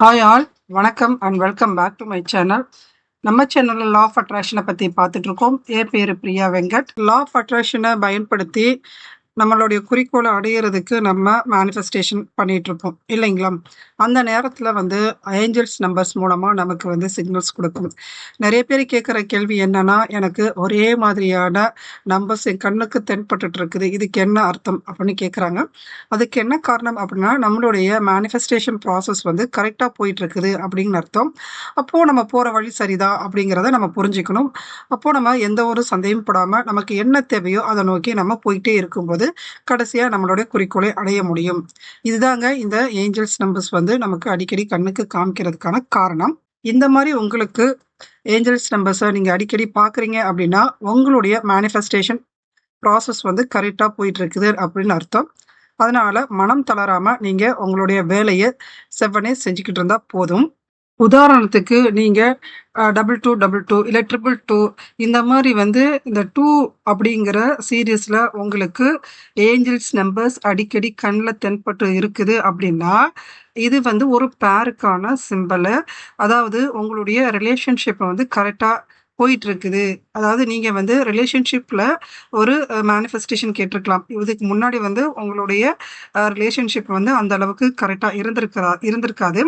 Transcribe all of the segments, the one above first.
Hi all வணக்கம் and welcome back to my channel நம்ம சேனலில் லா ஆஃப் அட்ராக்ஷனை பற்றி பார்த்துட்ருக்கோம் ஏ என் பேர் பிரியா வெங்கட். லா ஆஃப் அட்ராக்ஷனை பயன்படுத்தி நம்மளுடைய குறிக்கோளை அடையிறதுக்கு நம்ம மேனிஃபெஸ்டேஷன் பண்ணிட்டு இருப்போம் இல்லைங்களா? அந்த நேரத்தில் வந்து ஏஞ்சல்ஸ் நம்பர்ஸ் மூலமாக நமக்கு வந்து சிக்னல்ஸ் கொடுக்கும். நிறைய பேர் கேட்குற கேள்வி என்னன்னா எனக்கு ஒரே மாதிரியான நம்பர்ஸ் என் கண்ணுக்கு தென்பட்டுட்டு இருக்குது இதுக்கு என்ன அர்த்தம் அப்படின்னு கேட்குறாங்க. அதுக்கு என்ன காரணம் அப்படின்னா நம்மளுடைய மேனிஃபெஸ்டேஷன் ப்ராசஸ் வந்து கரெக்டாக போயிட்டு இருக்குது அப்படின்னு அர்த்தம். அப்போது நம்ம போகிற வழி சரிதா அப்படிங்கிறத நம்ம புரிஞ்சுக்கணும். அப்போது நம்ம எந்த ஒரு சந்தேகம் படாமல் நமக்கு என்ன தேவையோ அதை நோக்கி நம்ம போயிட்டே இருக்கும்போது கடைசியாக நம்மளுடைய குறிக்கோளை அடைய முடியும். இதுதாங்க இந்த ஏஞ்சல்ஸ் நம்பர்ஸ் வந்து நமக்கு அடிக்கடி கண்ணுக்கு காமிக்கிறதுக்கான காரணம். இந்த மாதிரி உங்களுக்கு ஏஞ்சல்ஸ் நம்பர்ஸை நீங்கள் அடிக்கடி பார்க்குறீங்க அப்படின்னா உங்களுடைய மேனிஃபெஸ்டேஷன் ப்ராசஸ் வந்து கரெக்டாக போயிட்டு இருக்குது அப்படின்னு அர்த்தம். அதனால் மனம் தளராமல் நீங்கள் உங்களுடைய வேலையை செவ்வனே செஞ்சுக்கிட்டு இருந்தால் போதும். உதாரணத்துக்கு நீங்கள் டபுள் டூ டபுள் டூ இல்லை ட்ரிபிள் டூ இந்த மாதிரி வந்து இந்த டூ அப்படிங்கிற சீரியஸில் உங்களுக்கு ஏஞ்சல்ஸ் நம்பர்ஸ் அடிக்கடி கண்ணில் தென்பட்டு இருக்குது அப்படின்னா இது வந்து ஒரு பேருக்கான சிம்பிளு அதாவது உங்களுடைய ரிலேஷன்ஷிப்பை வந்து கரெக்டாக போயிட்டு இருக்குது அதாவது நீங்க வந்து ரிலேஷன்ஷிப்ல ஒரு மேனிஃபெஸ்டேஷன் கேட்டிருக்கலாம். இதுக்கு முன்னாடி வந்து உங்களுடைய ரிலேஷன்ஷிப் வந்து அந்த அளவுக்கு கரெக்டாக இருந்திருக்கிறா இருந்திருக்காது.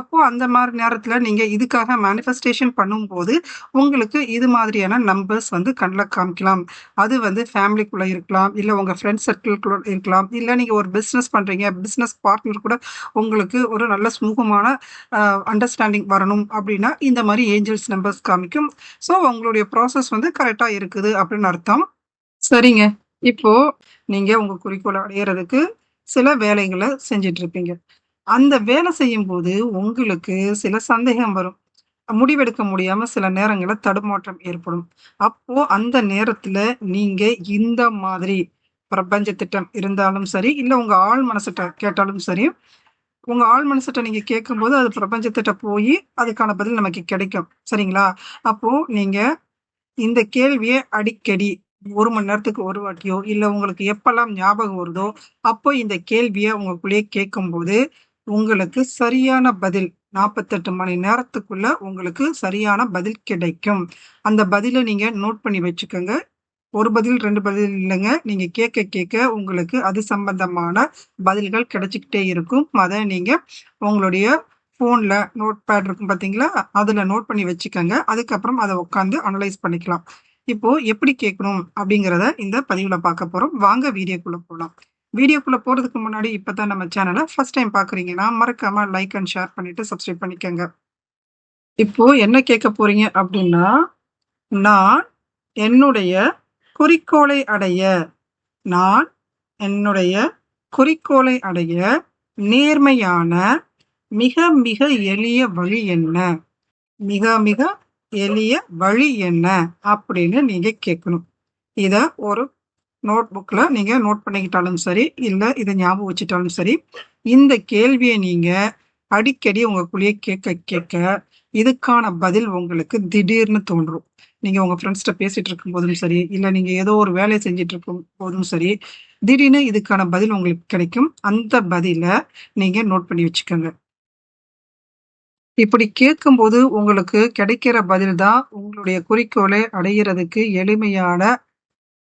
அப்போ அந்த மாதிரி நேரத்தில் நீங்க இதுக்காக மேனிஃபெஸ்டேஷன் பண்ணும்போது உங்களுக்கு இது மாதிரியான நம்பர்ஸ் வந்து கண்ணில் காமிக்கலாம். அது வந்து ஃபேமிலிக்குள்ள இருக்கலாம். இல்லை உங்க ஃப்ரெண்ட் சர்க்கிள்குள்ள இருக்கலாம். இல்லை நீங்க ஒரு பிஸ்னஸ் பண்றீங்க. பிஸ்னஸ் பார்ட்னர் கூட உங்களுக்கு ஒரு நல்ல சுமூகமான அண்டர்ஸ்டாண்டிங் வரணும் அப்படின்னா இந்த மாதிரி ஏஞ்சல்ஸ் நம்பர்ஸ் காமிக்கும். ஸோ உங்களுடைய ப்ராசஸ் வந்து கரெக்டாக இருக்குது அப்படின்னு அர்த்தம். சரிங்க. இப்போ நீங்க உங்க குறிக்கோளை அடையிறதுக்கு சில வேலைகளை செஞ்சிட்டு இருப்பீங்க அந்த வேலை செய்யும் போது உங்களுக்கு சில சந்தேகம் வரும். முடிவெடுக்க முடியாம சில நேரங்களில் தடுமாற்றம் ஏற்படும். அப்போ அந்த நேரத்துல நீங்க இந்த மாதிரி பிரபஞ்ச திட்டம் இருந்தாலும் சரி இல்ல உங்க ஆள் மனசுட்ட கேட்டாலும் சரி உங்க ஆள் மனசுட்ட நீங்க கேட்கும்போது அது பிரபஞ்சத்திட்ட போய் அதுக்கான பதில் நமக்கு கிடைக்கும். சரிங்களா? அப்போ நீங்க இந்த கேள்வியை அடிக்கடி ஒரு மணி நேரத்துக்கு ஒரு வாட்டியோ இல்ல உங்களுக்கு எப்பெல்லாம் ஞாபகம் வருதோ அப்போ இந்த கேள்வியை உங்களுக்குள்ளேயே கேட்கும்போது உங்களுக்கு சரியான பதில் நாற்பத்தெட்டு மணி நேரத்துக்குள்ள உங்களுக்கு சரியான பதில் கிடைக்கும். அந்த பதிலை நீங்க நோட் பண்ணி வச்சுக்கோங்க. ஒரு பதில் ரெண்டு பதில் இல்லைங்க. நீங்க கேட்க கேட்க உங்களுக்கு அது சம்பந்தமான பதில்கள் கிடைச்சிக்கிட்டே இருக்கும். அதை நீங்க உங்களுடைய ஃபோனில் நோட் பேட் இருக்கும் பார்த்தீங்களா அதில் நோட் பண்ணி வச்சுக்கோங்க. அதுக்கப்புறம் அதை உட்காந்து அனலைஸ் பண்ணிக்கலாம். இப்போ எப்படி கேட்கணும் அப்படிங்கிறத இந்த பதிவில் பார்க்க போகிறோம் வாங்க வீடியோக்குள்ளே போகலாம் வீடியோக்குள்ளே போகிறதுக்கு முன்னாடி இப்போ தான் நம்ம சேனலை ஃபஸ்ட் டைம் பார்க்குறீங்கன்னா மறக்காமல் லைக் அண்ட் ஷேர் பண்ணிட்டு சப்ஸ்கிரைப் பண்ணிக்கோங்க. இப்போ என்ன கேட்க போகிறீங்க அப்படின்னா நான் என்னுடைய குறிக்கோளை அடைய நான் என்னுடைய குறிக்கோளை அடைய நேர்மையான மிக மிக எளிய வழி என்ன? மிக மிக எளிய வழி என்ன? அப்படின்னு நீங்க கேட்கணும். இத ஒரு நோட் புக்ல நீங்க நோட் பண்ணிக்கிட்டாலும் சரி இல்ல இதை ஞாபகம் வச்சுட்டாலும் சரி இந்த கேள்வியை நீங்க அடிக்கடி உங்களுக்குள்ளேயே கேட்க கேட்க இதுக்கான பதில் உங்களுக்கு திடீர்னு தோன்றும். நீங்க உங்க ஃப்ரெண்ட்ஸ்கிட்ட பேசிட்டு இருக்கும் போதும் சரி இல்ல நீங்க ஏதோ ஒரு வேலையை செஞ்சுட்டு இருக்கும் போதும் சரி திடீர்னு இதுக்கான பதில் உங்களுக்கு கிடைக்கும். அந்த பதிலை நீங்க நோட் பண்ணி வச்சுக்கோங்க. இப்படி கேட்கும்போது உங்களுக்கு கிடைக்கிற பதில் தான் உங்களுடைய குறிக்கோளை அடையிறதுக்கு எளிமையான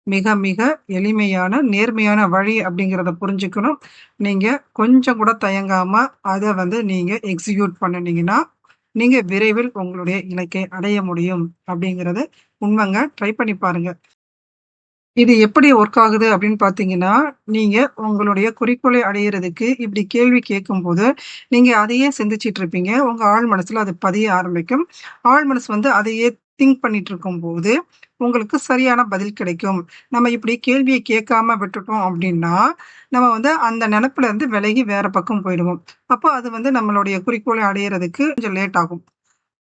மிக மிக எளிமையான நேர்மையான வழி அப்படிங்கிறத புரிஞ்சுக்கணும். நீங்க கொஞ்சம் கூட தயங்காம அதை வந்து நீங்க எக்ஸிக்யூட் பண்ணினீங்கன்னா நீங்க விரைவில் உங்களுடைய இலக்கை அடைய முடியும் அப்படிங்கறது உண்மைங்க ட்ரை பண்ணி பாருங்க இது எப்படி ஒர்க் ஆகுது அப்படின்னு பார்த்தீங்கன்னா, நீங்கள் உங்களுடைய குறிக்கோளை அடையிறதுக்கு இப்படி கேள்வி கேட்கும்போது, நீங்கள் அதையே சிந்திச்சிட்டு இருப்பீங்க. உங்கள் ஆழ் மனசில் அது பதிய ஆரம்பிக்கும். ஆழ் மனசு வந்து அதையே திங்க் பண்ணிட்டு இருக்கும்போது, உங்களுக்கு சரியான பதில் கிடைக்கும். நம்ம இப்படி கேள்வியை கேட்காம விட்டுட்டோம் அப்படின்னா, நம்ம வந்து அந்த நெனப்புல இருந்து விலகி வேற பக்கம் போயிடுவோம். அப்போ அது வந்து நம்மளுடைய குறிக்கோளை அடையறதுக்கு கொஞ்சம் லேட் ஆகும்.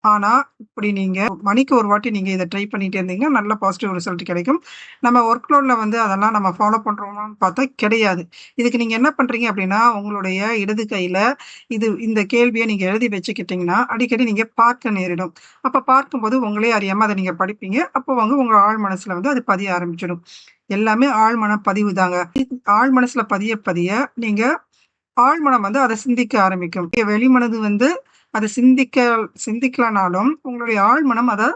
ஆனா, இப்படி நீங்க மணிக்கு ஒரு வாட்டி நீங்க இதை ட்ரை பண்ணிட்டே இருந்தீங்கன்னா, நல்ல பாசிட்டிவ் ரிசல்ட் கிடைக்கும். நம்ம ஒர்க் லோட்ல வந்து அதெல்லாம் நம்ம ஃபாலோ பண்றோமான்னு பார்த்தா கிடையாது. இதுக்கு நீங்க என்ன பண்றீங்க அப்படின்னா, உங்களுடைய இடது கையில இது இந்த கேள்வியை நீங்க எழுதி வச்சுக்கிட்டீங்கன்னா, அடிக்கடி நீங்க பார்க்க நேரிடும். அப்ப பார்க்கும்போது உங்களே அறியாம அதை நீங்க படிப்பீங்க. அப்போ வந்து உங்க ஆழ் மனசுல வந்து அது பதிய ஆரம்பிச்சிடும். எல்லாமே ஆழ்மன பதிவு தாங்க. ஆழ் மனசுல பதிய பதிய நீங்க ஆழ்மனம் வந்து அதை சிந்திக்க ஆரம்பிக்கும். வெளிமனது வந்து அதை சிந்திக்க சிந்திக்கலனாலும் உங்களுடைய ஆழ்மனம் அதை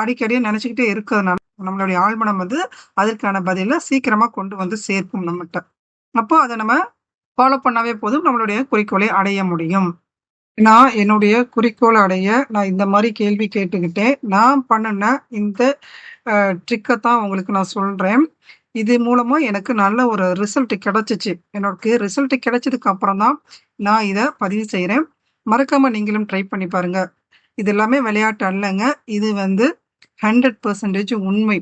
அடிக்கடி நினச்சிக்கிட்டே இருக்கிறதுனால நம்மளுடைய ஆழ்மனம் வந்து அதற்கான பதிலை சீக்கிரமா கொண்டு வந்து சேர்க்கும் நம்மகிட்ட. அப்போ அதை நம்ம ஃபாலோ பண்ணாவே போதும் நம்மளுடைய குறிக்கோளை அடைய முடியும். நான் என்னுடைய குறிக்கோளை அடைய நான் இந்த மாதிரி கேள்வி கேட்டுக்கிட்டேன். நான் பண்ணின இந்த ட்ரிக்கை தான் உங்களுக்கு நான் சொல்றேன். இது மூலமா எனக்கு நல்ல ஒரு ரிசல்ட் கிடைச்சிச்சு. எனக்கு ரிசல்ட் கிடைச்சதுக்கு அப்புறம் தான் நான் இதை பதிவு செய்கிறேன் மறக்காமல் நீங்களும் ட்ரை பண்ணி பாருங்கள் இது எல்லாமே விளையாட்டு அல்லங்க. இது வந்து ஹண்ட்ரட் பர்சன்டேஜ் உண்மை.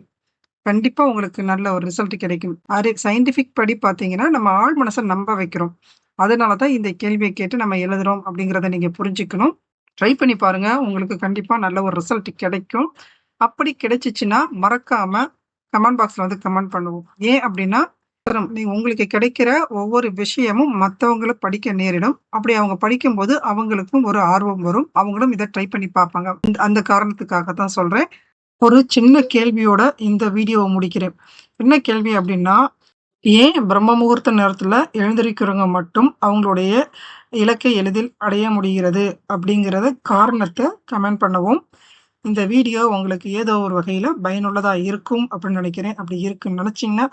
கண்டிப்பாக உங்களுக்கு நல்ல ஒரு ரிசல்ட் கிடைக்கும். அது சயின்டிஃபிக் படி பார்த்தீங்கன்னா நம்ம ஆள் மனசை நம்ப வைக்கிறோம். அதனால தான் இந்த கேள்வியை கேட்டு நம்ம எழுதுகிறோம் அப்படிங்கிறத நீங்கள் புரிஞ்சுக்கணும். ட்ரை பண்ணி பாருங்கள் உங்களுக்கு கண்டிப்பாக நல்ல ஒரு ரிசல்ட் கிடைக்கும். அப்படி கிடைச்சிச்சின்னா மறக்காமல் கமெண்ட் பாக்ஸில் வந்து கமெண்ட் பண்ணுவோம். ஏன் அப்படின்னா நீங்க உங்களுக்கு கிடைக்கிற ஒவ்வொரு விஷயமும் மற்றவங்களை படிக்க நேரிடும். அப்படி அவங்க படிக்கும்போது அவங்களுக்கும் ஒரு ஆர்வம் வரும். அவங்களும் இதை ட்ரை பண்ணி பார்ப்பாங்க. அந்த காரணத்துக்காக தான் சொல்றேன். ஒரு சின்ன கேள்வியோட இந்த வீடியோவை முடிக்கிறேன். என்ன கேள்வி அப்படின்னா ஏன் பிரம்ம முகூர்த்த நேரத்தில் எழுந்திருக்கிறவங்க மட்டும் அவங்களுடைய இலக்கை எளிதில் அடைய முடிகிறது அப்படிங்கிறத காரணத்தை கமெண்ட் பண்ணவும். இந்த வீடியோ உங்களுக்கு ஏதோ ஒரு வகையில் பயனுள்ளதாக இருக்கும் அப்படின்னு நினைக்கிறேன். அப்படி இருக்குன்னு நினச்சிங்கன்னா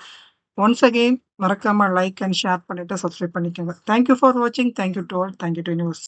ஒன்ஸ் அகெயின் மறக்காம லைக் அண்ட் ஷேர் பண்ணிட்டு சப்ஸ்கிரைப் பண்ணிக்கோங்க. தேங்க்யூ ஃபார் வாட்சிங் thank you to all thank you to universe